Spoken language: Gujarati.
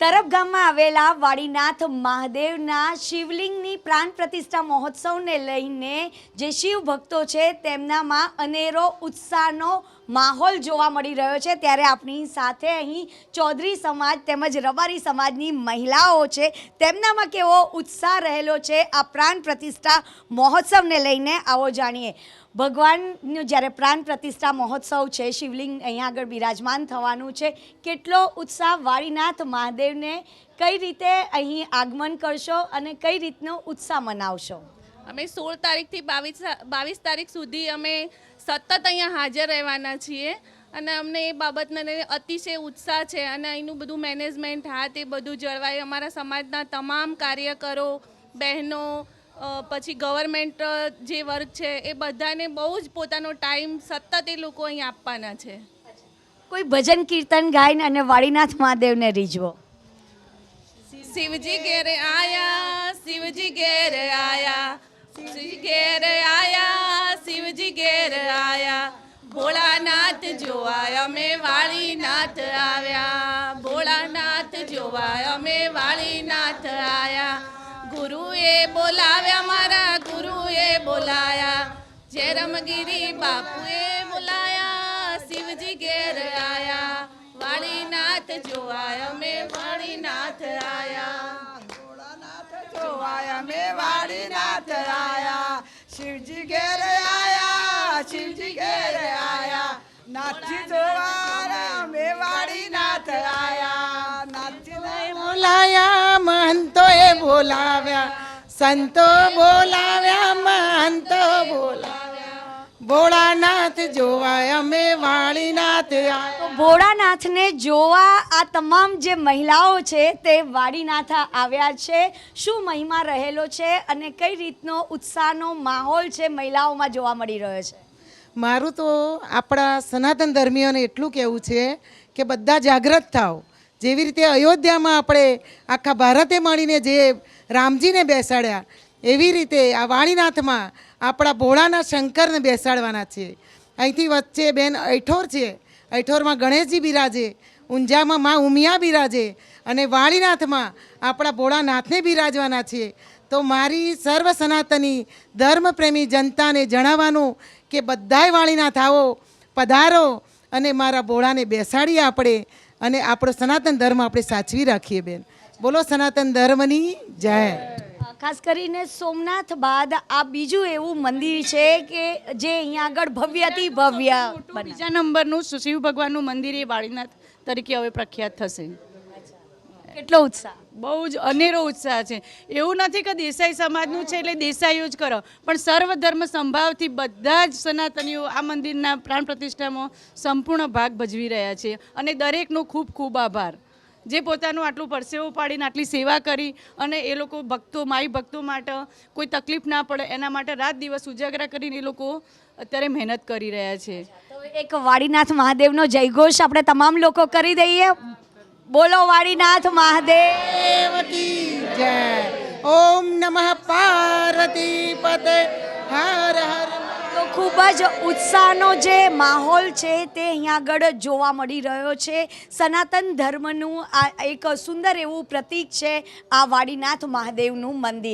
તરફ ગામમાં આવેલા વાડીનાથ મહાદેવના શિવલિંગની પ્રાણ પ્રતિષ્ઠા મહોત્સવને લઈને જે શિવ ભક્તો છે તેમનામાં અનેરો ઉત્સાહનો માહોલ જોવા મળી રહ્યો છે. ત્યારે આપણી સાથે અહીં ચૌધરી સમાજ તેમજ રબારી સમાજની મહિલાઓ છે. તેમનામાં કેવો ઉત્સાહ રહેલો છે. આ પ્રાણ પ્રતિષ્ઠા મહોત્સવને લઈને આવો જાણીએ. ભગવાનનું જ્યારે પ્રાણ પ્રતિષ્ઠા મહોત્સવ છે, શિવલિંગ અહીંયા આગળ બિરાજમાન થવાનું છે. કેટલો ઉત્સાહ વાળીનાથ મહાદેવને કઈ રીતે અહીં આગમન કરશો અને કઈ રીતનો ઉત્સાહ મનાવશો? અમે સોળ તારીખથી બાવીસ બાવીસ તારીખ સુધી અમે સતત અહીંયા હાજર રહેવાના છીએ અને અમને એ બાબતને લઈને અતિશય ઉત્સાહ છે અને અહીંનું બધું મેનેજમેન્ટ હા તે બધું જળવાય. અમારા સમાજના તમામ કાર્યકરો બહેનો પછી ગવર્મેન્ટ જે વર્ગ છે એ બધાને બહુ જ પોતાનો ટાઈમ સતત એ લોકો અહીં આપવાના છે. કોઈ ભજન કીર્તન ગાઈને અને વાળીનાથ મહાદેવને રીઝવો. શિવજી ઘેર આયા શિવજી ઘેર આયા શિવજી ઘેર વાળીનાથ આવ્યા, ભોળાનાથ જોવા અમે વાળીનાથ આયા. ગુરુએ બોલાવ્યા મારા, ગુરુએ બોલાયા. જેરમગીરી બાપુએ બોલાયા, શિવજી ઘેર આયા. વાળીનાથ જોવા અમે વાળીનાથ આયા. જોવાય, અમે વાડીનાથ આયા. શિવજી ઘેર આયા, શિવજી ઘેર આયા. નાથી જોવા બોલાવ્યા સંતો બોલાવ્યા મહંતો બોલાવ્યા. ભોળાનાથ જોવા અમે વાડીનાથ ભોળાનાથને જોવા આ તમામ જે મહિલાઓ છે તે વાડીનાથ આવ્યા છે. શું મહિમા રહેલો છે અને કઈ રીતનો ઉત્સાહનો માહોલ છે મહિલાઓમાં જોવા મળી રહ્યો છે? મારું તો આપણા સનાતન ધર્મીઓને એટલું કહેવું છે કે બધા જાગૃત થાવ જેવી રીતે અયોધ્યામાં આપણે આખા ભારતે મળીને જે રામજીને બેસાડ્યા, એવી રીતે આ વાણીનાથમાં આપણા ભોળાના શંકરને બેસાડવાના છે. અહીંથી વચ્ચે બેન અઠોર છે. અઠોરમાં ગણેશજી બિરાજે, ઊંઝામાં મા ઉમિયા બિરાજે અને વાળીનાથમાં આપણા ભોળાનાથને બિરાજવાના છે. તો મારી સર્વ સનાતની ધર્મપ્રેમી જનતાને જણાવવાનું કે બધાય વાળીનાથ આવો, પધારો અને મારા ભોળાને બેસાડીએ આપણે. અને આપણો સનાતન ધર્મ આપણે સાચવી રાખીએ બેન. બોલો સનાતન ધર્મની જય. ખાસ કરીને સોમનાથ બાદ આ બીજું એવું મંદિર છે કે જે અહીંયા આગળ ભવ્યથી ભવ્ય બીજા નંબરનું શિવ શિવ ભગવાનનું મંદિર એ વાળીનાથ તરીકે હવે પ્રખ્યાત થશે. કેટલો ઉત્સાહ? બહુ જ અનેરો ઉત્સાહ છે. એવું નથી કે દેસાઈ સમાજનું છે એટલે દેસાઈઓ જ કરો. પણ સર્વ ધર્મ સંભાવથી બધા જ સનાતનીઓ આ મંદિરના પ્રાણ પ્રતિષ્ઠામાં સંપૂર્ણ ભાગ ભજવી રહ્યા છે. અને દરેકનો ખૂબ ખૂબ આભાર. જે પોતાનું આટલું પરસેવો પાડીને આટલી સેવા કરી અને એ લોકો ભક્તો માઈ ભક્તો માટે કોઈ તકલીફ ના પડે એના માટે રાત દિવસ ઉજાગરા કરીને એ લોકો અત્યારે મહેનત કરી રહ્યા છે. એક વાડીનાથ મહાદેવનો જયઘોષ આપણે તમામ લોકો કરી દઈએ. બોલો વાડીનાથ મહાદેવ કી જય. ઓમ નમઃ પાર્વતી પતે હર હર તો ખૂબ જ ઉત્સાહનો જે માહોલ છે તે અહીંયા આગળ જોવા મળી રહ્યો છે. સનાતન ધર્મનું આ એક સુંદર એવું પ્રતીક છે આ વાડીનાથ મહાદેવનું મંદિર.